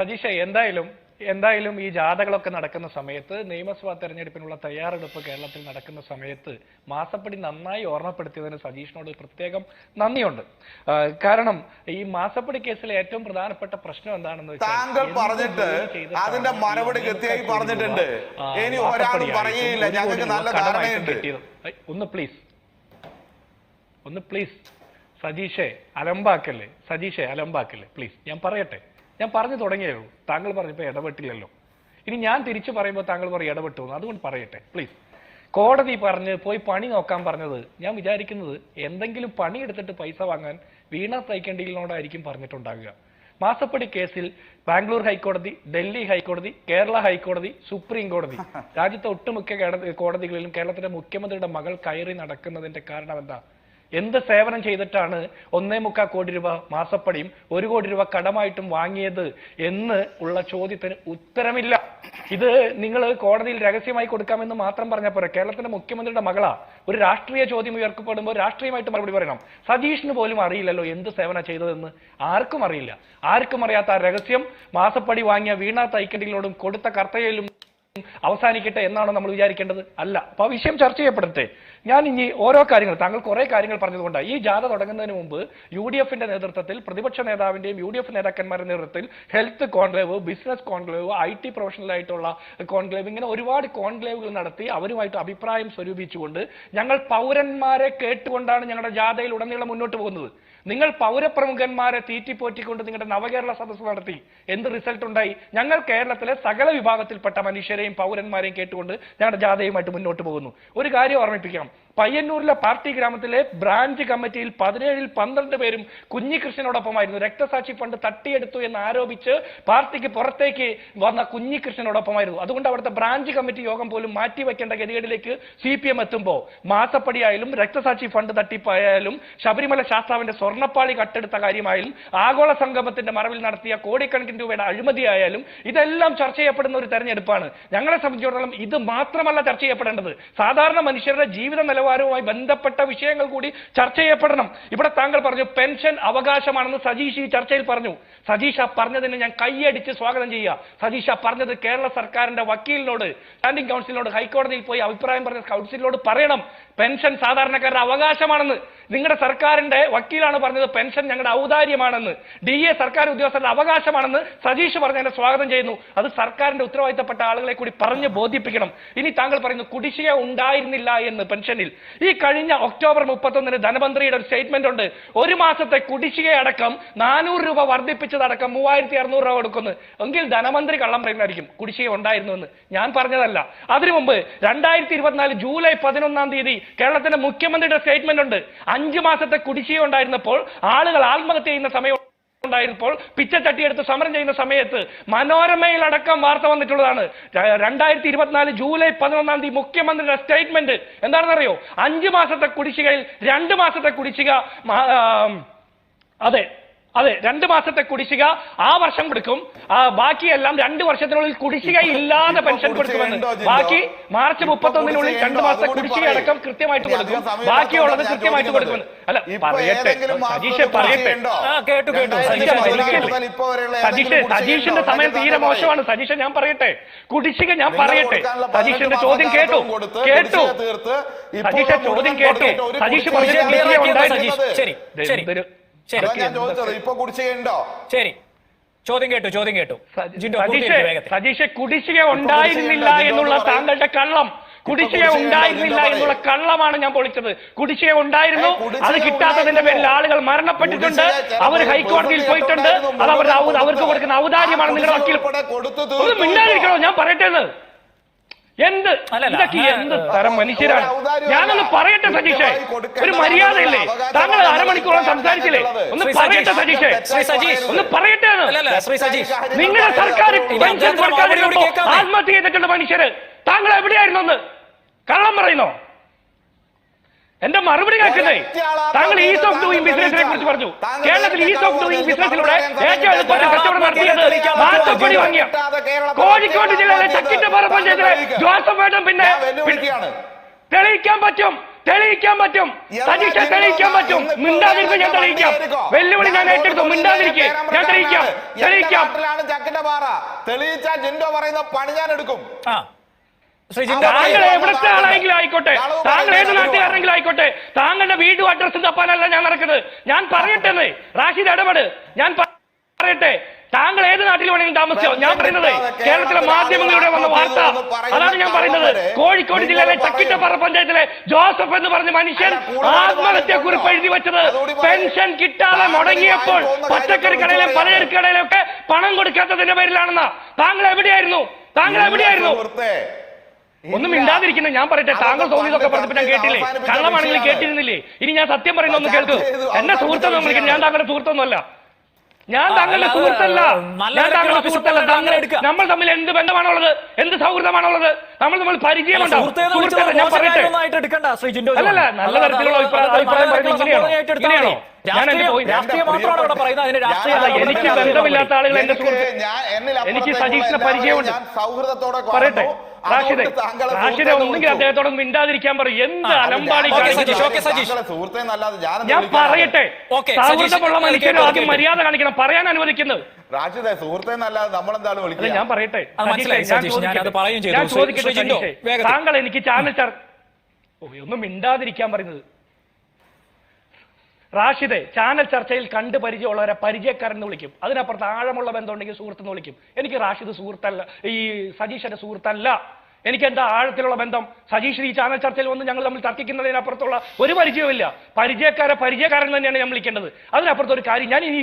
സതീഷ എന്തായാലും എന്തായാലും ഈ ജാഥകളൊക്കെ നടക്കുന്ന സമയത്ത് നിയമസഭാ തെരഞ്ഞെടുപ്പിനുള്ള തയ്യാറെടുപ്പ് കേരളത്തിൽ നടക്കുന്ന സമയത്ത് മാസപ്പടി നന്നായി ഓർമ്മപ്പെടുത്തിയതിന് സതീഷിനോട് പ്രത്യേകം നന്ദിയുണ്ട്. കാരണം ഈ മാസപ്പടി കേസിലെ ഏറ്റവും പ്രധാനപ്പെട്ട പ്രശ്നം എന്താണെന്ന് വെച്ചാൽ താങ്കൾ പറഞ്ഞിട്ട് അതിന്റെ മറുപടി കൃത്യമായി പറഞ്ഞിട്ടുണ്ട്. ഇനി ഒരാളും പറയുകയില്ല. ഞങ്ങൾക്ക് നല്ല ധാരണയുണ്ട്. ഒന്ന് പ്ലീസ്. ഒന്ന് പ്ലീസ്. സതീഷെ അലമ്പാക്കല്ലേ? സതീഷെ അലമ്പാക്കല്ലേ? പ്ലീസ്. ഞാൻ പറയട്ടെ. ഞാൻ പറഞ്ഞു തുടങ്ങിയേ ഉള്ളൂ. താങ്കൾ പറഞ്ഞപ്പോൾ ഇടപെട്ടില്ലല്ലോ. ഇനി ഞാൻ തിരിച്ചു പറയുമ്പോൾ താങ്കൾ പറയും ഇടപെട്ടു. അതുകൊണ്ട് പറയട്ടെ പ്ലീസ് കോടതി പറഞ്ഞ് പോയി പണി നോക്കാൻ പറഞ്ഞത് ഞാൻ വിചാരിക്കുന്നത് എന്തെങ്കിലും പണിയെടുത്തിട്ട് പൈസ വാങ്ങാൻ വീണ തൈക്കണ്ടിയിലിനോടായിരിക്കും പറഞ്ഞിട്ടുണ്ടാകുക മാസപ്പടി കേസിൽ ബാംഗ്ലൂർ ഹൈക്കോടതി ഡൽഹി ഹൈക്കോടതി കേരള ഹൈക്കോടതി സുപ്രീം കോടതി. രാജ്യത്തെ ഒട്ടുമിക്ക കോടതികളിലും കേരളത്തിലെ മുഖ്യമന്ത്രിയുടെ മകൾ കയറി നടക്കുന്നതിന്റെ കാരണം എന്താ? എന്ത് സേവനം ചെയ്തിട്ടാണ് ഒന്നേ മുക്കാൽ കോടി രൂപ മാസപ്പടിയും ഒരു കോടി രൂപ കടമായിട്ടും വാങ്ങിയത് എന്ന് ഉള്ള ചോദ്യത്തിന് ഉത്തരമില്ല. ഇത് നിങ്ങൾ കോടതിയിൽ രഹസ്യമായി കൊടുക്കാമെന്ന് മാത്രം പറഞ്ഞ പോരാ. കേരളത്തിന്റെ മുഖ്യമന്ത്രിയുടെ മകളാ. ഒരു രാഷ്ട്രീയ ചോദ്യം ഉയർക്കപ്പെടുമ്പോൾ രാഷ്ട്രീയമായിട്ട് മറുപടി പറയണം. സതീഷിന് പോലും അറിയില്ലല്ലോ എന്ത് സേവന ചെയ്തതെന്ന്. ആർക്കും അറിയില്ല. ആർക്കും അറിയാത്ത ആ രഹസ്യം മാസപ്പടി വാങ്ങിയ വീണ തൈക്കണ്ടികളോടും കൊടുത്ത കർത്തയിലും അവസാനിക്കട്ടെ എന്നാണോ നമ്മൾ വിചാരിക്കേണ്ടത്? അല്ല. അപ്പൊ ആ വിഷയം ചർച്ച ചെയ്യപ്പെടട്ടെ. ഞാൻ ഇനി ഓരോ കാര്യങ്ങൾ താങ്കൾ കുറെ കാര്യങ്ങൾ പറഞ്ഞതുകൊണ്ട്. ഈ ജാഥ തുടങ്ങുന്നതിന് മുമ്പ് യു ഡി എഫിന്റെ നേതൃത്വത്തിൽ പ്രതിപക്ഷ നേതാവിന്റെയും യു ഡി എഫ് നേതാക്കന്മാരുടെ നേതൃത്വത്തിൽ health conclave business conclave I T professional ആയിട്ടുള്ള കോൺക്ലേവ് ഇങ്ങനെ ഒരുപാട് കോൺക്ലേവുകൾ നടത്തി അവരുമായിട്ട് അഭിപ്രായം സ്വരൂപിച്ചുകൊണ്ട് ഞങ്ങൾ പൗരന്മാരെ കേട്ടുകൊണ്ടാണ് ഞങ്ങളുടെ ജാഥയിൽ ഉടനീളം മുന്നോട്ട് പോകുന്നത്. നിങ്ങൾ പൗരപ്രമുഖന്മാരെ തീറ്റിപ്പോറ്റിക്കൊണ്ട് നിങ്ങളുടെ നവകേരള സദസ്സ് നടത്തി. എന്ത് റിസൾട്ട് ഉണ്ടായി? ഞങ്ങൾ കേരളത്തിലെ സകല വിഭാഗത്തിൽപ്പെട്ട മനുഷ്യരെയും പൗരന്മാരെയും കേട്ടുകൊണ്ട് ഞങ്ങളുടെ ജാഥയുമായിട്ട് മുന്നോട്ട് പോകുന്നു. ഒരു കാര്യം ഓർമ്മിപ്പിക്കാം. പയ്യന്നൂരിലെ പാർട്ടി ഗ്രാമത്തിലെ ബ്രാഞ്ച് കമ്മിറ്റിയിൽ പതിനേഴിൽ പന്ത്രണ്ട് പേരും കുഞ്ഞികൃഷ്ണനോടൊപ്പമായിരുന്നു. രക്തസാക്ഷി ഫണ്ട് തട്ടിയെടുത്തു എന്ന് ആരോപിച്ച് പാർട്ടിക്ക് പുറത്തേക്ക് വന്ന കുഞ്ഞികൃഷ്ണനോടൊപ്പമായിരുന്നു. അതുകൊണ്ട് അവിടുത്തെ ബ്രാഞ്ച് കമ്മിറ്റി യോഗം പോലും മാറ്റിവെക്കേണ്ട ഗതികേടിലേക്ക് സി പി എം എത്തുമ്പോൾ മാസപ്പടിയായാലും രക്തസാക്ഷി ഫണ്ട് തട്ടിപ്പായാലും ശബരിമല ശാസ്താവിന്റെ സ്വർണപ്പാളി കട്ടെടുത്ത കാര്യമായാലും ആഗോള സംഗമത്തിന്റെ മറവിൽ നടത്തിയ കോടിക്കണക്കിന് രൂപയുടെ അഴിമതിയായാലും ഇതെല്ലാം ചർച്ച ചെയ്യപ്പെടുന്ന ഒരു തെരഞ്ഞെടുപ്പാണ്. ഞങ്ങളെ സംബന്ധിച്ചിടത്തോളം ഇത് മാത്രമല്ല ചർച്ച ചെയ്യപ്പെടേണ്ടത്. സാധാരണ മനുഷ്യരുടെ ജീവിത നിലവാരവുമായി ബന്ധപ്പെട്ട വിഷയങ്ങൾ കൂടി ചർച്ച ചെയ്യപ്പെടണം. ഇവിടെ താങ്കൾ പറഞ്ഞു പെൻഷൻ അവകാശമാണെന്ന് സജീഷ് ഈ ചർച്ചയിൽ പറഞ്ഞു. സജീഷ ആ പറഞ്ഞതിനെ ഞാൻ കൈയടിച്ച് സ്വാഗതം ചെയ്യുക. സജീഷ പറഞ്ഞത് കേരള സർക്കാരിന്റെ വക്കീലിനോട് സ്റ്റാൻഡിംഗ് കൗൺസിലിനോട് ഹൈക്കോടതിയിൽ പോയി അഭിപ്രായം പറഞ്ഞ കൗൺസിലിനോട് പറയണം. പെൻഷൻ സാധാരണക്കാരുടെ അവകാശമാണെന്ന്. നിങ്ങളുടെ സർക്കാരിന്റെ വക്കീലാണ് പറഞ്ഞത് പെൻഷൻ ഞങ്ങളുടെ ഔദാര്യമാണെന്ന്. ഡി എ സർക്കാർ ഉദ്യോഗസ്ഥരുടെ അവകാശമാണെന്ന് സതീഷ് പറഞ്ഞതിനെ സ്വാഗതം ചെയ്യുന്നു. അത് സർക്കാരിന്റെ ഉത്തരവാദിത്തപ്പെട്ട ആളുകളെ കൂടി പറഞ്ഞ് ബോധിപ്പിക്കണം. ഇനി താങ്കൾ പറയുന്നു കുടിശ്ശിക ഉണ്ടായിരുന്നില്ല എന്ന് പെൻഷനിൽ. ഈ കഴിഞ്ഞ ഒക്ടോബർ മുപ്പത്തൊന്നിന് ധനമന്ത്രിയുടെ ഒരു സ്റ്റേറ്റ്മെന്റ് ഉണ്ട്. ഒരു മാസത്തെ കുടിശ്ശിക അടക്കം നാനൂറ് രൂപ വർദ്ധിപ്പിച്ചതടക്കം മൂവായിരത്തി അറുന്നൂറ് രൂപ കൊടുക്കുന്നു. എങ്കിൽ ധനമന്ത്രി കള്ളം പറയുന്നതായിരിക്കും. കുടിശ്ശിക ഉണ്ടായിരുന്നു എന്ന്. ഞാൻ പറഞ്ഞതല്ല. അതിനു മുമ്പ് രണ്ടായിരത്തി ഇരുപത്തിനാല് ജൂലൈ പതിനൊന്നാം തീയതി കേരളത്തിന്റെ മുഖ്യമന്ത്രിയുടെ സ്റ്റേറ്റ്മെന്റ് ഉണ്ട്. അഞ്ചു മാസത്തെ കുടിശ്ശിക ഉണ്ടായിരുന്നപ്പോൾ ആളുകൾ ആത്മഹത്യ ചെയ്യുന്ന സമയം ഉണ്ടായിരുന്നപ്പോൾ പിച്ചച്ചട്ടിയെടുത്ത് സമരം ചെയ്യുന്ന സമയത്ത് മനോരമയിൽ അടക്കം വാർത്ത വന്നിട്ടുള്ളതാണ്. രണ്ടായിരത്തി ഇരുപത്തിനാല് ജൂലൈ പതിനൊന്നാം തീയതി മുഖ്യമന്ത്രിയുടെ സ്റ്റേറ്റ്മെന്റ് എന്താണെന്നറിയോ? അഞ്ചു മാസത്തെ കുടിശ്ശികയിൽ രണ്ട് മാസത്തെ കുടിശ്ശിക അതെ അതെ രണ്ട് മാസത്തെ കുടിശ്ശിക ആ വർഷം കൊടുക്കും. ആ ബാക്കിയെല്ലാം രണ്ട് വർഷത്തിനുള്ളിൽ കുടിശ്ശിക ഇല്ലാതെ പെൻഷൻ കൊടുക്കുമെന്ന്. ബാക്കി മാർച്ച് മുപ്പത്തൊന്നിനുള്ളിൽ രണ്ടു? മാസത്തെ കുടിശ്ശിക അടക്കം കൃത്യമായിട്ട് കൊടുക്കും. ബാക്കിയുള്ളത് കൃത്യമായിട്ട് കൊടുക്കുമെന്ന്. കൊടുക്കും അല്ല പറയട്ടെ. സജീഷ് പറയട്ടെ? കേട്ടു, കേട്ടു. സജീഷ് ഉണ്ടോ? സമയം തീരെ മോശമാണ്. സജീഷ് ഞാൻ പറയട്ടെ. കുടിശ്ശിക ഞാൻ പറയട്ടെ. സജീഷിന്റെ ചോദ്യം കേട്ടു. കേട്ടു. സജീഷ് ചോദ്യം കേട്ടു. സജീഷ് പറഞ്ഞ ഞാൻ ചോദിച്ചത് ഇപ്പൊ കുടിശ്ശിക ശരി. ചോദ്യം കേട്ടു ചോദ്യം കേട്ടു. സതീഷ് കുടിശ്ശിക ഉണ്ടായിരുന്നില്ല എന്നുള്ള താങ്കളുടെ കള്ളം. കുടിശ്ശിക ഉണ്ടായിരുന്നില്ല എന്നുള്ള കള്ളമാണ് ഞാൻ പൊളിച്ചത്. കുടിശ്ശിക ഉണ്ടായിരുന്നു. അത് കിട്ടാത്തതിന്റെ പേരിൽ ആളുകൾ മരണപ്പെട്ടിട്ടുണ്ട്. അവർ ഹൈക്കോടതിയിൽ പോയിട്ടുണ്ട്. അത് അവരുടെ അവർക്ക് കൊടുക്കുന്ന ഔദാര്യമാണ് നിങ്ങളുടെ വക്കീൽ ഒന്ന് മിണ്ടാതിരിക്കണോ? ഞാൻ പറയട്ടെ എന്ത്? അല്ലല്ല, ഇതൊക്കെ എന്ത് തരം മനുഷ്യരാണ്. ഞാനൊന്ന് പറയട്ടെ സതീഷേ. ഒരു മര്യാദയില്ലേ? താങ്കൾ അരമണിക്കൂറോളം സംസാരിച്ചില്ലേ. ഒന്ന് പറയട്ടെ സതീഷേ ഒന്ന് പറയട്ടെ നിങ്ങളുടെ സർക്കാർ സർക്കാർ? ആത്മഹത്യ ചെയ്തിട്ടുണ്ട് മനുഷ്യര്. താങ്കൾ എവിടെയായിരുന്നു കള്ളം പറയുന്നോ? എന്റെ മറുപടി കേൾക്കുന്നേ താങ്കൾ ഈസ് ഓഫ് ഡൂയിങ് ബിസിനസിനെ കുറിച്ച് പറഞ്ഞു. കേരളത്തിൽ ഈസ് ഓഫ് ഡൂയിങ് ബിസിനസിലൂടെ ഏറ്റവും എളുപ്പത്തിൽ കച്ചവടം നടത്തിയത് മാസപ്പടി വാങ്ങിയ കോഴിക്കോട് ജില്ലയിലെ ചക്കിന്റെ പറമ്പ് പഞ്ചായത്തിലെ ജോസഫ് വേട്ടം പിന്നെ തെളിയിക്കാൻ പറ്റും തെളിയിക്കാൻ പറ്റും. സജീഷ തെളിയിക്കാൻ പറ്റും. മിണ്ടാതിരിക്കും ഞാൻ തെളിയിക്കാം. വെല്ലുവിളി ഞാൻ ഏറ്റെടുത്തു. മിണ്ടാതിരിക്കെ. ഞാൻ തെളിയിക്കാം. തെളിയിക്കാം. പാറ. തെളിയിച്ചാൽ ജിൻഡോ പറയുന്ന പണി ഞാൻ എടുക്കും. താങ്കൾ. എവിടുത്തെ ആളെങ്കിലും ആയിക്കോട്ടെ? താങ്കൾ ഏത് നാട്ടുകാരനെങ്കിലും ആയിക്കോട്ടെ? താങ്കളുടെ വീടും അഡ്രസ്സും തപ്പാനല്ല ഞാൻ നടക്കുന്നത്. ഞാൻ പറയട്ടെ റാഷിദ് ഇടപെട്. ഞാൻ പറയട്ടെ. താങ്കൾ ഏത് നാട്ടിൽ വേണമെങ്കിലും താമസിച്ചോ? ഞാൻ പറയുന്നത് കേരളത്തിലെ മാധ്യമങ്ങളിലൂടെ വന്ന വാർത്ത. അതാണ് ഞാൻ പറയുന്നത്. കോഴിക്കോട് ജില്ലയിലെ ചക്കിട്ടപ്പാറ പഞ്ചായത്തിലെ ജോസഫ് എന്ന് പറഞ്ഞ മനുഷ്യൻ ആത്മഹത്യ കുറിപ്പ് എഴുതി വെച്ചത് പെൻഷൻ കിട്ടാതെ മുടങ്ങിയപ്പോൾ പച്ചക്കറി കടയിലും പലചരക്ക് കടയിലും ഒക്കെ പണം കൊടുക്കാത്തതിന്റെ പേരിലാണെന്നാ. താങ്കൾ എവിടെയായിരുന്നു? താങ്കൾ എവിടെയായിരുന്നു? ഒന്നും മിണ്ടാതിരിക്കുന്ന. ഞാൻ പറയട്ടെ താങ്കൾ തോന്നിയതൊക്കെ പറഞ്ഞപ്പോൾ ഞാൻ കേട്ടില്ലേ? കള്ളമാണെങ്കിലും കള്ളമാണെങ്കിൽ കേട്ടിരുന്നില്ലേ? ഇനി ഞാൻ സത്യം പറയുന്ന ഒന്ന് കേൾക്കൂ. എന്നെ സുഹൃത്തൊന്നും വിളിക്കുന്നത് ഞാൻ താങ്കളുടെ സുഹൃത്തൊന്നുമല്ല. ഞാൻ താങ്കളുടെ അല്ല, സുഹൃത്തല്ല. ഞാൻ താങ്കളുടെ സുഹൃത്തല്ല. താങ്കൾ നമ്മൾ തമ്മിൽ എന്ത് ബന്ധമാണുള്ളത്? എന്ത് സൗഹൃദമാണുള്ളത്? നമ്മൾ നമ്മൾ പരിചയമുണ്ടോ? സുഹൃത്തല്ല ഞാൻ പറയട്ടെ. അല്ലല്ല, നല്ല തരത്തിലുള്ള അഭിപ്രായം- പറയുന്നത് ഇങ്ങനെയാണോ? രാഷ്ട്രീയം- രാഷ്ട്രീയം മാത്രമാണ് ഇവിടെ പറയുന്നത്? അതിന് രാഷ്ട്രീയ എനിക്ക് ബന്ധമില്ലാത്ത ആളുകൾ എന്റെ എനിക്ക് പരിചയമുണ്ട്. പറയട്ടെ. കാണുന്നു. റാഷിദെ ഒന്നുകിൽ അദ്ദേഹത്തോട് മിണ്ടാതിരിക്കാൻ പറയും. എന്ത് അലമ്പാടി ഞാൻ പറയട്ടെ. സൗഹൃദമുള്ള മനുഷ്യന് ആദ്യം മര്യാദ കാണിക്കണം. പറയാൻ അനുവദിക്കുന്നത് റാഷിദെ സുഹൃത്തേ എന്നല്ലാതെ നമ്മളെന്താണ് അല്ല ഞാൻ പറയട്ടെ. ഞാൻ ചോദിക്കട്ടെ. താങ്കൾ എനിക്ക് ചാനൽ ചർ ഒന്നും മിണ്ടാതിരിക്കാൻ പറയുന്നത്. റാഷിദെ ചാനൽ ചർച്ചയിൽ കണ്ട് പരിചയമുള്ളവരെ പരിചയക്കാരൻ എന്ന് വിളിക്കും. അതിനപ്പുറത്ത് ആഴമുള്ള ബന്ധമുണ്ടെങ്കിൽ സുഹൃത്തെന്ന് വിളിക്കും. എനിക്ക് റാഷിദ് സുഹൃത്തല്ല ഈ സജീഷന്റെ സുഹൃത്തല്ല. എനിക്ക് എന്താ ആഴത്തിലുള്ള ബന്ധം? സജീഷ് ഈ ചാനൽ ചർച്ചയിൽ വന്ന് ഞങ്ങൾ തമ്മിൽ തർക്കിക്കുന്നതിനപ്പുറത്തുള്ള ഒരു പരിചയമില്ല പരിചയക്കാരെ പരിചയക്കാരൻ തന്നെയാണ് ഞാൻ വിളിക്കേണ്ടത്. അതിനപ്പുറത്ത് ഒരു കാര്യം ഞാൻ ഇനി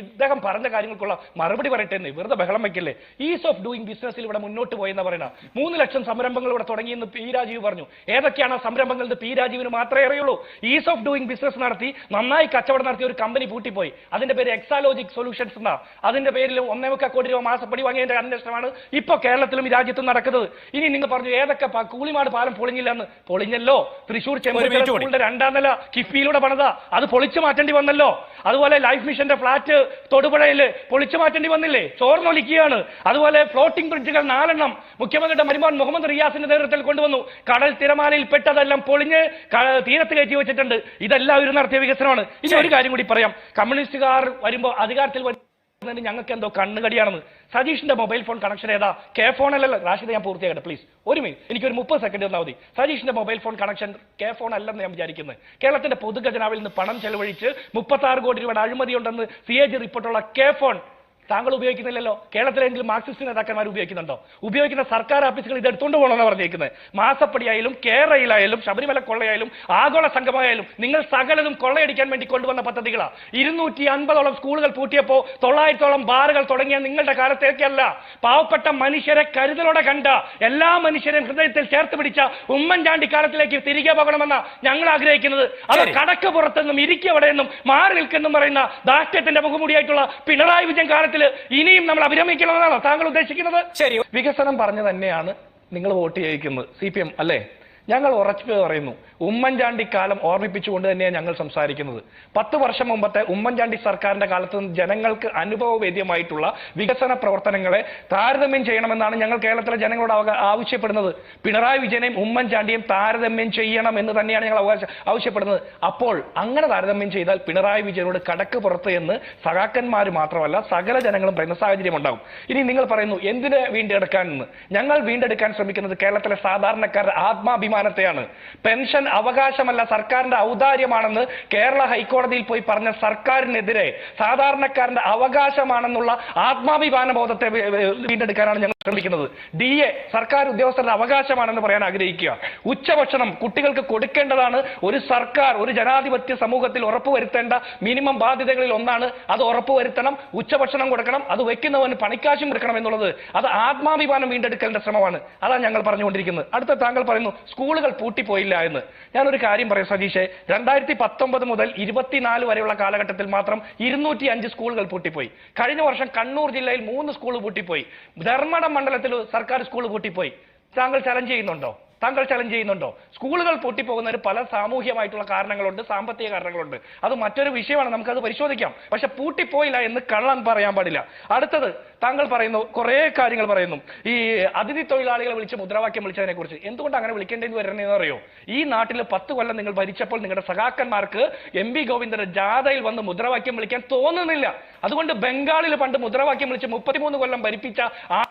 ഇദ്ദേഹം പറഞ്ഞ കാര്യങ്ങൾക്കുള്ള മറുപടി പറയട്ടെ എന്ന് വെറുതെ ബഹളം വയ്ക്കല്ലേ ഈസ് ഓഫ് ഡൂയിങ് ബിസിനസ്സിൽ ഇവിടെ മുന്നോട്ട് പോയെന്ന് പറയണ. മൂന്ന് ലക്ഷം സംരംഭങ്ങൾ ഇവിടെ തുടങ്ങിയെന്ന് പി രാജീവ് പറഞ്ഞു. ഏതൊക്കെയാണ് സംരംഭങ്ങൾ എന്ന് പി രാജീവിന് മാത്രമേ അറിയുള്ളൂ. ഈസ് ഓഫ് ഡൂയിങ് ബിസിനസ് നടത്തി നന്നായി കച്ചവടം നടത്തിയ ഒരു കമ്പനി പൂട്ടിപ്പോയി. അതിന്റെ പേര് എക്സാലോജിക് സൊല്യൂഷൻസ് എന്നാ. അതിന്റെ പേരിൽ ഒന്നേ മുക്കാൽ കോടി രൂപ മാസപ്പടി വാങ്ങിയതിന്റെ അന്വേഷണമാണ് ഇപ്പോൾ കേരളത്തിലും ഈ രാജ്യത്തും നടക്കുന്നത്. ഇനി നിങ്ങൾ പറഞ്ഞു ഏതൊക്കെ കൂളിമാട് പാലം പൊളിഞ്ഞില്ല. എന്ന് പൊളിഞ്ഞല്ലോ തൃശൂർ ചെമ്പൂരിന്റെ രണ്ടാം നില കിഫ്ബിയിലൂടെ പണിത. അത് പൊളിച്ചു മാറ്റേണ്ടി വന്നല്ലോ. അതുപോലെ ലൈഫ് മിഷന്റെ ഫ്ളാറ്റ് തൊടുപുഴയിൽ പൊളിച്ചു മാറ്റേണ്ടി വന്നില്ലേ? ചോർന്നൊലിക്കുകയാണ് അതുപോലെ ഫ്ലോട്ടിംഗ് ബ്രിഡ്ജുകൾ നാലെണ്ണം മുഖ്യമന്ത്രിയുടെ മരുമോൻ മുഹമ്മദ് റിയാസിന്റെ നേതൃത്വത്തിൽ കൊണ്ടുവന്നു. കടൽ തിരമാലയിൽ പെട്ടതെല്ലാം പൊളിഞ്ഞ് തീരത്ത് കയറ്റി വെച്ചിട്ടുണ്ട്. ഇതെല്ലാം ഒരു നടത്തിയ വികസനമാണ്. ഇനി ഒരു കാര്യം കൂടി പറയാം. കമ്മ്യൂണിസ്റ്റുകാർ വരുമ്പോൾ അധികാരത്തിൽ ഞങ്ങൾക്ക് എന്തോ കണ്ണുകടിയാണെന്ന്. സജീഷിന്റെ മൊബൈൽ ഫോൺ കണക്ഷൻ ഏതാ? കെ ഫോൺ അല്ലല്ലോ. റാഷിദ് ഞാൻ പൂർത്തിയാക്കട്ടെ പ്ലീസ് ഒരു മിനിറ്റ് എനിക്ക് ഒരു മുപ്പത് സെക്കൻഡ് തന്നാൽ മതി. സജീഷിന്റെ mobile phone connection K phone അല്ലെന്ന് ഞാൻ വിചാരിക്കുന്നത് കേരളത്തിന്റെ പൊതുഖജനാവിൽ നിന്ന് പണം ചെലവഴിച്ച് മുപ്പത്തി കോടി രൂപയുടെ അഴിമതിയുണ്ടെന്ന് സി എ ജി റിപ്പോർട്ടുള്ള കെ ഫോൺ താങ്കൾ ഉപയോഗിക്കുന്നില്ലല്ലോ കേരളത്തിലെങ്കിലും മാർക്സിസ്റ്റ് നേതാക്കന്മാർ ഉപയോഗിക്കുന്നുണ്ടോ? ഉപയോഗിക്കുന്ന സർക്കാർ ഓഫീസുകൾ ഇത് എടുത്തുകൊണ്ട് പോകണമെന്ന് പറഞ്ഞിരിക്കുന്നത് മാസപ്പടിയായാലും കേരളയിലായാലും ശബരിമല കൊള്ളയായാലും ആഗോള സംഘമായാലും നിങ്ങൾ സകലതും കൊള്ളയടിക്കാൻ വേണ്ടി കൊണ്ടുവന്ന പദ്ധതികളാണ് ഇരുന്നൂറ്റി അൻപതോളം സ്കൂളുകൾ പൂട്ടിയപ്പോ തൊള്ളായിരത്തോളം ബാറുകൾ തുടങ്ങിയ നിങ്ങളുടെ കാലത്തേക്കല്ല. പാവപ്പെട്ട മനുഷ്യരെ കരുതലോടെ കണ്ട എല്ലാ മനുഷ്യരെയും ഹൃദയത്തിൽ ചേർത്ത് പിടിച്ച ഉമ്മൻചാണ്ടി കാലത്തിലേക്ക് തിരികെ പോകണമെന്ന ഞങ്ങൾ ആഗ്രഹിക്കുന്നത്. അത്. കടക്ക് പുറത്തെന്നും ഇരിക്കവിടെ നിന്നും മാറി നിൽക്കെന്നും പറയുന്ന ദാഷ്ട്യത്തിന്റെ മുഖമുടിയായിട്ടുള്ള പിണറായി വിജയൻ കാലത്തിൽ ഇനിയും നമ്മൾ അഭിരമിക്കണമെന്നാണോ താങ്കൾ ഉദ്ദേശിക്കുന്നത്? ശരി. വികസനം പറഞ്ഞു തന്നെയാണ് നിങ്ങൾ വോട്ട് ചെയ്യിക്കുന്നത്. സി പി എം അല്ലേ? ഞങ്ങൾ ഉറച്ചു പറയുന്നു. ഉമ്മൻചാണ്ടി കാലം ഓർമ്മിപ്പിച്ചുകൊണ്ട് തന്നെയാണ് ഞങ്ങൾ സംസാരിക്കുന്നത്. പത്ത് വർഷം മുമ്പത്തെ ഉമ്മൻചാണ്ടി സർക്കാരിന്റെ കാലത്ത് ജനങ്ങൾക്ക് അനുഭവവേദ്യമായിട്ടുള്ള വികസന പ്രവർത്തനങ്ങളെ താരതമ്യം ചെയ്യണമെന്നാണ് ഞങ്ങൾ കേരളത്തിലെ ജനങ്ങളോട് ആവശ്യപ്പെടുന്നത്. പിണറായി വിജയനെയും ഉമ്മൻചാണ്ടിയും താരതമ്യം ചെയ്യണം എന്ന് തന്നെയാണ് ഞങ്ങൾ അവകാശ ആവശ്യപ്പെടുന്നത്. അപ്പോൾ അങ്ങനെ താരതമ്യം ചെയ്താൽ പിണറായി വിജയനോട് കടക്ക് പുറത്ത് എന്ന് സഖാക്കന്മാർ മാത്രമല്ല സകല ജനങ്ങളും പറയുന്ന സാഹചര്യം ഉണ്ടാകും. ഇനി നിങ്ങൾ പറയുന്നു എന്തിനെ വീണ്ടെടുക്കാൻ എന്ന്? ഞങ്ങൾ വീണ്ടെടുക്കാൻ ശ്രമിക്കുന്നത് കേരളത്തിലെ സാധാരണക്കാരുടെ ആത്മാഭിമാനത്തെയാണ് പെൻഷൻ അവകാശമല്ല സർക്കാരിന്റെ ഔദാര്യമാണെന്ന് കേരള ഹൈക്കോടതിയിൽ പോയി പറഞ്ഞ സർക്കാരിനെതിരെ സാധാരണക്കാരന്റെ അവകാശമാണെന്നുള്ള ആത്മാഭിമാന ബോധത്തെ വീണ്ടെടുക്കാനാണ് ശ്രമിക്കുന്നത് ഡി എ സർക്കാർ ഉദ്യോഗസ്ഥരുടെ അവകാശമാണെന്ന് പറയാൻ ആഗ്രഹിക്കുക. ഉച്ചഭക്ഷണം കുട്ടികൾക്ക് കൊടുക്കേണ്ടതാണ്. ഒരു സർക്കാർ ഒരു ജനാധിപത്യ സമൂഹത്തിൽ ഉറപ്പുവരുത്തേണ്ട മിനിമം ബാധ്യതകളിൽ ഒന്നാണ്. അത് ഉറപ്പുവരുത്തണം ഉച്ചഭക്ഷണം കൊടുക്കണം അത് വെക്കുന്നവന് പണിക്കാശും കൊടുക്കണം എന്നുള്ളത്. അത് ആത്മാഭിമാനം വീണ്ടെടുക്കലിന്റെ ശ്രമമാണ്. അതാണ് ഞങ്ങൾ പറഞ്ഞുകൊണ്ടിരിക്കുന്നത്. അടുത്ത താങ്കൾ പറയുന്നു സ്കൂളുകൾ പൂട്ടിപ്പോയില്ല എന്ന്. ഞാനൊരു കാര്യം പറയാം സതീഷെ രണ്ടായിരത്തി പത്തൊമ്പത് മുതൽ ഇരുപത്തിനാല് വരെയുള്ള കാലഘട്ടത്തിൽ മാത്രം ഇരുന്നൂറ്റി അഞ്ച് സ്കൂളുകൾ പൂട്ടിപ്പോയി. കഴിഞ്ഞ വർഷം കണ്ണൂർ ജില്ലയിൽ മൂന്ന് സ്കൂൾ പൂട്ടിപ്പോയി. ധർമ്മടം മണ്ഡലത്തിൽ സർക്കാർ സ്കൂൾ പൂട്ടിപ്പോയി. താങ്കൾ ചലഞ്ച് ചെയ്യുന്നുണ്ടോ? താങ്കൾ ചലഞ്ച് ചെയ്യുന്നുണ്ടോ? സ്കൂളുകൾ പൊട്ടിപ്പോകുന്നതിന് പല സാമൂഹ്യമായിട്ടുള്ള കാരണങ്ങളുണ്ട് സാമ്പത്തിക കാരണങ്ങളുണ്ട്. അത് മറ്റൊരു വിഷയമാണ് നമുക്കത് പരിശോധിക്കാം. പക്ഷെ പൂട്ടിപ്പോയില്ല എന്ന് കള്ളം പറയാൻ പാടില്ല. അടുത്തത് താങ്കൾ പറയുന്നു കുറേ കാര്യങ്ങൾ പറയുന്നു. ഈ അതിഥി തൊഴിലാളികളെ വിളിച്ച് മുദ്രാവാക്യം വിളിച്ചതിനെ കുറിച്ച് എന്തുകൊണ്ട് അങ്ങനെ വിളിക്കേണ്ടത് വരുന്നതെന്ന് അറിയോ? ഈ നാട്ടിൽ പത്ത് കൊല്ലം നിങ്ങൾ ഭരിച്ചപ്പോൾ നിങ്ങളുടെ സഖാക്കന്മാർക്ക് എം പി ഗോവിന്ദന്റെ ജാഥയിൽ വന്ന് മുദ്രാവാക്യം വിളിക്കാൻ തോന്നുന്നില്ല. അതുകൊണ്ട് ബംഗാളിൽ പണ്ട് മുദ്രാവാക്യം വിളിച്ച് മുപ്പത്തിമൂന്ന് കൊല്ലം ഭരിപ്പിച്ച ആ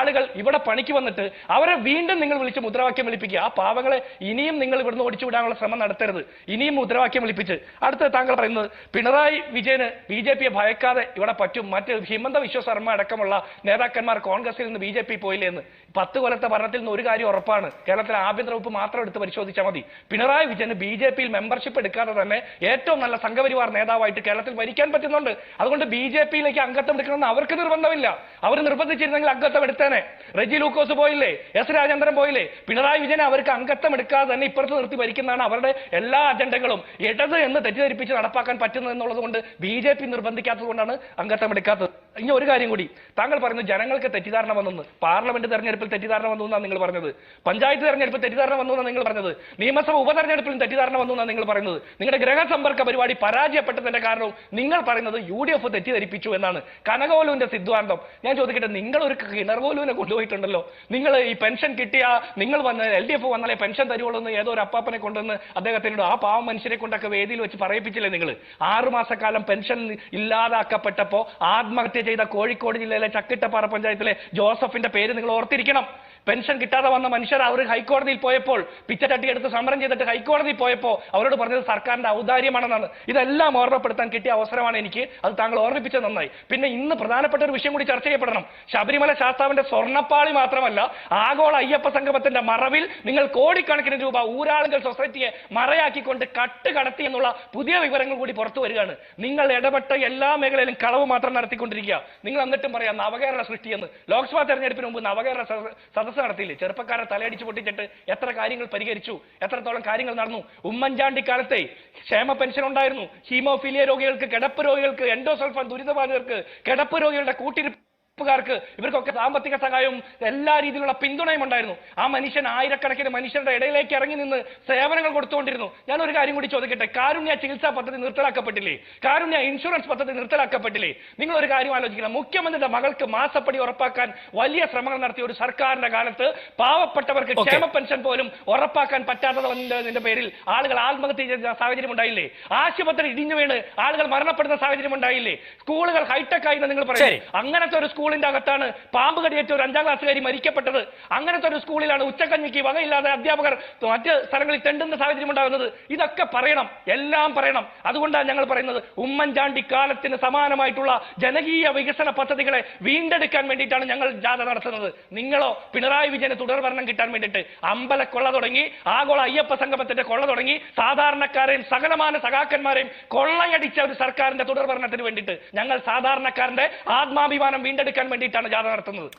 ആളുകൾ ഇവിടെ പണിക്ക് വന്നിട്ട് അവരെ വീണ്ടും നിങ്ങൾ വിളിച്ച് മുദ്രാവാക്യം വിളിപ്പിക്കുക. ആ പാവങ്ങളെ ഇനിയും നിങ്ങൾ ഇവിടുന്ന് ഓടിച്ചു വിടാനുള്ള ശ്രമം നടത്തരുത്. ഇനിയും മുദ്രാവാക്യം വിളിപ്പിച്ച്. അടുത്ത താങ്കൾ പറയുന്നത് പിണറായി വിജയന് ബി ജെ പിയെ ഭയക്കാതെ ഇവിടെ പറ്റും. മറ്റ് ഹിമന്ത വിശ്വ ശർമ്മ അടക്കമുള്ള നേതാക്കന്മാർ കോൺഗ്രസിൽ നിന്ന് ബി ജെ പി പോയില്ലേ എന്ന്. പത്ത് കൊല്ലത്തെ ഭരണത്തിൽ നിന്ന് ഒരു കാര്യം ഉറപ്പാണ്. കേരളത്തിലെ ആഭ്യന്തര വകുപ്പ് മാത്രം എടുത്ത് പരിശോധിച്ചാൽ മതി. പിണറായി വിജയന് ബി ജെ പിയിൽ മെമ്പർഷിപ്പ് എടുക്കാതെ തന്നെ ഏറ്റവും നല്ല സംഘപരിവാർ നേതാവായിട്ട് കേരളത്തിൽ ഭരിക്കാൻ പറ്റുന്നുണ്ട്. അതുകൊണ്ട് ബി ജെ പിയിലേക്ക് അംഗത്വം എടുക്കണമെന്ന് അവർക്ക് നിർബന്ധമില്ല. അവർ നിർബന്ധിച്ചിരുന്നെങ്കിൽ അംഗത്വം എടുത്തേനെ. റെജി ലൂക്കോസ് പോയില്ലേ? എസ് രാജേന്ദ്രൻ പോയില്ലേ? പിണറായി വിജയൻ അവർക്ക് അംഗത്വം എടുക്കാതെ തന്നെ ഇപ്പുറത്ത് നിർത്തി ഭരിക്കുന്നതാണ് അവരുടെ എല്ലാ അജണ്ടകളും. ഇടത് എന്ന് തെറ്റിദ്ധരിപ്പിച്ച് നടപ്പാക്കാൻ പറ്റുന്നത് എന്നുള്ളത് കൊണ്ട് ബി ജെ പി നിർബന്ധിക്കാത്തത് കൊണ്ടാണ് അംഗത്വം എടുക്കാത്തത്. ഇനി ഒരു കാര്യം കൂടി. താങ്കൾ പറയുന്നു ജനങ്ങൾക്ക് തെറ്റിദ്ധാരണ വന്നെന്ന്. പാർലമെന്റ് തെരഞ്ഞെടുപ്പിൽ തെറ്റിദ്ധാരണ വന്നു എന്നാണ് നിങ്ങൾ പറഞ്ഞത്. പഞ്ചായത്ത് തെരഞ്ഞെടുപ്പിൽ തെറ്റിദ്ധാരണ വന്നു എന്നാണ് നിങ്ങൾ പറഞ്ഞത്. നിയമസഭ ഉപതെരഞ്ഞെടുപ്പിലും തെറ്റിദ്ധാരണ വന്നു എന്നാണ് നിങ്ങൾ പറയുന്നത്. നിങ്ങളുടെ ഗ്രഹസമ്പർക്ക പരിപാടി പരാജയപ്പെട്ടതിന്റെ കാരണവും നിങ്ങൾ പറയുന്നത് യു ഡി എഫ് തെറ്റിദ്ധരിപ്പിച്ചു എന്നാണ്. കനകോലുവിന്റെ സിദ്ധാന്തം. ഞാൻ ചോദിക്കട്ടെ നിങ്ങൾ ഒരു കിണർകോലുവിനെ കൊണ്ടുപോയിട്ടുണ്ടല്ലോ. നിങ്ങൾ ഈ പെൻഷൻ കിട്ടിയ നിങ്ങൾ വന്ന എൽ ഡി എഫ് വന്നാലേ പെൻഷൻ തരുവുള്ളൂ എന്ന് ഏതോ ഒരു അപ്പാപ്പനെ കൊണ്ടുവന്ന് അദ്ദേഹത്തിനോട് ആ പാവം മനുഷ്യരെ കൊണ്ടൊക്കെ വേദിയിൽ വെച്ച് പറയിപ്പിച്ചില്ലേ നിങ്ങൾ? ആറുമാസക്കാലം പെൻഷൻ ഇല്ലാതാക്കപ്പെട്ടപ്പോ ആത്മഹത്യ ചെയ്ത കോഴിക്കോട് ജില്ലയിലെ ചക്കിട്ടപ്പാറ പഞ്ചായത്തിലെ ജോസഫിന്റെ പേര് നിങ്ങൾ ഓർത്തിരിക്കണം. പെൻഷൻ കിട്ടാതെ വന്ന മനുഷ്യർ അവർ ഹൈക്കോടതിയിൽ പോയപ്പോൾ പിച്ചച്ചട്ടി എടുത്ത് സമരം ചെയ്തിട്ട് ഹൈക്കോടതിയിൽ പോയപ്പോൾ അവരോട് പറഞ്ഞത് സർക്കാരിന്റെ ഔദാര്യമാണെന്നാണ്. ഇതെല്ലാം ഓർമ്മപ്പെടുത്താൻ കിട്ടിയ അവസരമാണ് എനിക്ക്. അത് താങ്കൾ ഓർമ്മിപ്പിച്ചത് നന്നായി. പിന്നെ ഇന്ന് പ്രധാനപ്പെട്ട ഒരു വിഷയം കൂടി ചർച്ച ചെയ്യപ്പെടണം. ശബരിമല ശാസ്താവിന്റെ സ്വർണപ്പാളി മാത്രമല്ല ആഗോള അയ്യപ്പ സംഗമത്തിന്റെ മറവിൽ നിങ്ങൾ കോടിക്കണക്കിന് രൂപ ഊരാളുകൾ സൊസൈറ്റിയെ മറയാക്കിക്കൊണ്ട് കട്ട് കടത്തി എന്നുള്ള പുതിയ വിവരങ്ങൾ കൂടി പുറത്തു വരികയാണ്. നിങ്ങൾ ഇടപെട്ട എല്ലാ മേഖലയിലും കളവ് മാത്രം നടത്തിക്കൊണ്ടിരിക്കുക. നിങ്ങൾ എന്നിട്ടും പറയാം നവകേരള സൃഷ്ടിയെന്ന് ലോക്സഭാ തെരഞ്ഞെടുപ്പിന് മുമ്പ് നവകേരള സദ- സദസ്സ് നടത്തിയില്ലേ? ചെറുപ്പക്കാരെ തലയടിച്ച് പൊട്ടിച്ചിട്ട് എത്ര കാര്യങ്ങൾ പരിഹരിച്ചു? എത്രത്തോളം കാര്യങ്ങൾ നടന്നു? ഉമ്മൻചാണ്ടി കാലത്തെ ക്ഷേമ പെൻഷൻ ഉണ്ടായിരുന്നു. ഹീമോഫീലിയ രോഗികൾക്ക് കിടപ്പ് രോഗികൾക്ക് എൻഡോസൾഫാൻ ദുരിതബാധിതർക്ക് കിടപ്പ് രോഗികളുടെ കൂട്ടിരിപ്പ് ുകാർക്ക് ഇവർക്കൊക്കെ സാമ്പത്തിക സഹായവും എല്ലാ രീതിയിലുള്ള പിന്തുണയും ഉണ്ടായിരുന്നു. ആ മനുഷ്യൻ ആയിരക്കണക്കിന് മനുഷ്യരുടെ ഇടയിലേക്ക് ഇറങ്ങി നിന്ന് സേവനങ്ങൾ കൊടുത്തുകൊണ്ടിരുന്നു. ഞാൻ ഒരു കാര്യം കൂടി ചോദിക്കട്ടെ? കാരുണ്യ ചികിത്സാ പദ്ധതി നിർത്തലാക്കപ്പെട്ടില്ലേ? കാരുണ്യ ഇൻഷുറൻസ് പദ്ധതി നിർത്തലാക്കപ്പെട്ടില്ലേ? നിങ്ങൾ ഒരു കാര്യം ആലോചിക്കണം. മുഖ്യമന്ത്രിയുടെ മകൾക്ക് മാസപ്പടി ഉറപ്പാക്കാൻ വലിയ ശ്രമങ്ങൾ നടത്തിയ ഒരു സർക്കാരിന്റെ കാലത്ത് പാവപ്പെട്ടവർക്ക് ക്ഷേമ പെൻഷൻ പോലും ഉറപ്പാക്കാൻ പറ്റാത്തതിന്റെ പേരിൽ ആളുകൾ ആത്മഹത്യ ചെയ്ത സാഹചര്യം ഉണ്ടായില്ലേ? ആശുപത്രി ഇടിഞ്ഞു വീണ് ആളുകൾ മരണപ്പെടുന്ന സാഹചര്യം ഉണ്ടായില്ലേ? സ്കൂളുകൾ ഹൈടെക് ആയി എന്ന് നിങ്ങൾ പറയുന്നത് പറയും അങ്ങനത്തെ ഒരു സ്കൂളിന്റെ അകത്താണ് പാമ്പ് കടിയേറ്റ ഒരു അഞ്ചാം ക്ലാസ്സുകാരി മരിക്കപ്പെട്ടത്. അങ്ങനത്തെ ഒരു സ്കൂളിലാണ് ഉച്ചക്കഞ്ഞിക്ക് വകയില്ലാതെ അധ്യാപകർ മറ്റ് സ്ഥലങ്ങളിൽ തെണ്ടുന്ന സാഹചര്യം ഉണ്ടാകുന്നത്. ഇതൊക്കെ പറയണം എല്ലാം പറയണം. അതുകൊണ്ടാണ് ഞങ്ങൾ പറയുന്നത് ഉമ്മൻചാണ്ടി കാലത്തിന് സമാനമായിട്ടുള്ള ജനകീയ വികസന പദ്ധതികളെ വീണ്ടെടുക്കാൻ വേണ്ടിയിട്ടാണ് ഞങ്ങൾ ജാഥ നടത്തുന്നത്. നിങ്ങളോ പിണറായി വിജയന് തുടർഭരണം കിട്ടാൻ വേണ്ടിയിട്ട് അമ്പല കൊള്ള തുടങ്ങി ആഗോള അയ്യപ്പ സംഗമത്തിന്റെ കൊള്ള തുടങ്ങി സാധാരണക്കാരെയും സകലമാന സഖാക്കന്മാരെയും കൊള്ളയടിച്ച ഒരു സർക്കാരിന്റെ തുടർഭരണത്തിന് വേണ്ടിയിട്ട് ഞങ്ങൾ സാധാരണക്കാരന്റെ ആത്മാഭിമാനം വീണ്ടെടുക്കാൻ വേണ്ടിയിട്ടാണ് ജാഥ നടത്തുന്നത്.